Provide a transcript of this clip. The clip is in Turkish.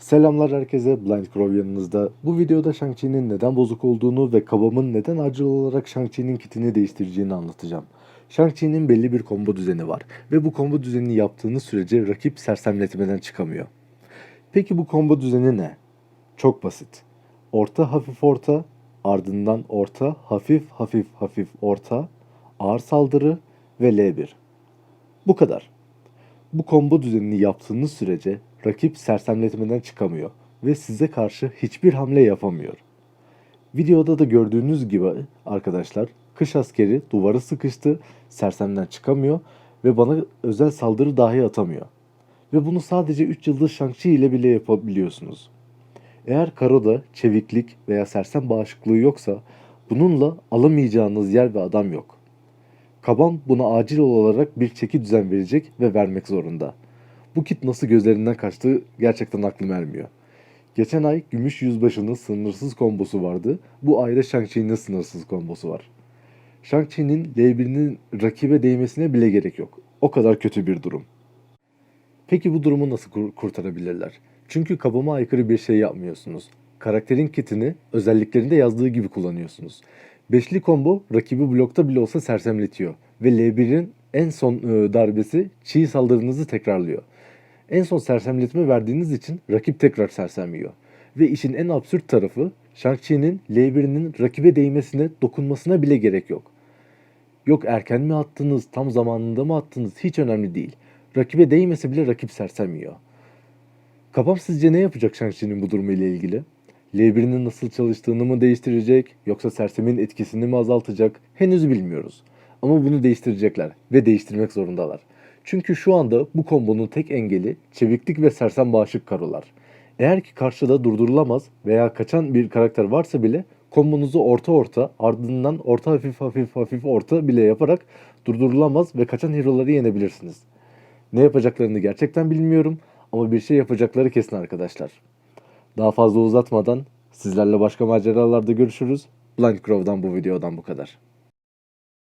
Selamlar herkese, Blind Crow yanınızda. Bu videoda Shang-Chi'nin neden bozuk olduğunu ve kabamın neden acil olarak Shang-Chi'nin kitini değiştireceğini anlatacağım. Shang-Chi'nin belli bir combo düzeni var ve bu combo düzenini yaptığınız sürece rakip sersemletmeden çıkamıyor. Peki bu combo düzeni ne? Çok basit. Orta hafif orta, ardından orta, hafif hafif hafif orta, ağır saldırı ve L1. Bu kadar. Bu combo düzenini yaptığınız sürece rakip sersemletmeden çıkamıyor ve size karşı hiçbir hamle yapamıyor. Videoda da gördüğünüz gibi arkadaşlar kış askeri duvara sıkıştı, sersemden çıkamıyor ve bana özel saldırı dahi atamıyor. Ve bunu sadece 3 yıldız Shang-Chi ile bile yapabiliyorsunuz. Eğer Karo'da çeviklik veya sersem bağışıklığı yoksa bununla alamayacağınız yer ve adam yok. Kaban buna acil olarak bir çeki düzen verecek ve vermek zorunda. Bu kit nasıl gözlerinden kaçtığı gerçekten aklım ermiyor. Geçen ay Gümüş Yüzbaşı'nın sınırsız kombosu vardı. Bu ayda Shang-Chi'nin sınırsız kombosu var. Shang-Chi'nin L1'inin rakibe değmesine bile gerek yok. O kadar kötü bir durum. Peki bu durumu nasıl kur- kurtarabilirler? Çünkü kabama aykırı bir şey yapmıyorsunuz. Karakterin kitini özelliklerinde yazdığı gibi kullanıyorsunuz. Beşli combo rakibi blokta bile olsa sersemletiyor. Ve L1'in en son e, darbesi çiğ saldırınızı tekrarlıyor. En son sersemletme verdiğiniz için rakip tekrar sersemliyor. Ve işin en absürt tarafı Shang-Chi'nin L1'inin rakibe değmesine, dokunmasına bile gerek yok. Yok erken mi attınız, tam zamanında mı attınız hiç önemli değil. Rakibe değmese bile rakip sersemliyor. Kabam sizce ne yapacak Shang-Chi'nin bu durumu ile ilgili? L1'inin nasıl çalıştığını mı değiştirecek yoksa sersemin etkisini mi azaltacak henüz bilmiyoruz. Ama bunu değiştirecekler ve değiştirmek zorundalar. Çünkü şu anda bu kombonun tek engeli çeviklik ve sersem bağışık karolar. Eğer ki karşıda durdurulamaz veya kaçan bir karakter varsa bile kombonuzu orta orta ardından orta hafif hafif hafif orta bile yaparak durdurulamaz ve kaçan hero'ları yenebilirsiniz. Ne yapacaklarını gerçekten bilmiyorum ama bir şey yapacakları kesin arkadaşlar. Daha fazla uzatmadan sizlerle başka maceralarda görüşürüz. Blind Crow'dan bu videodan bu kadar.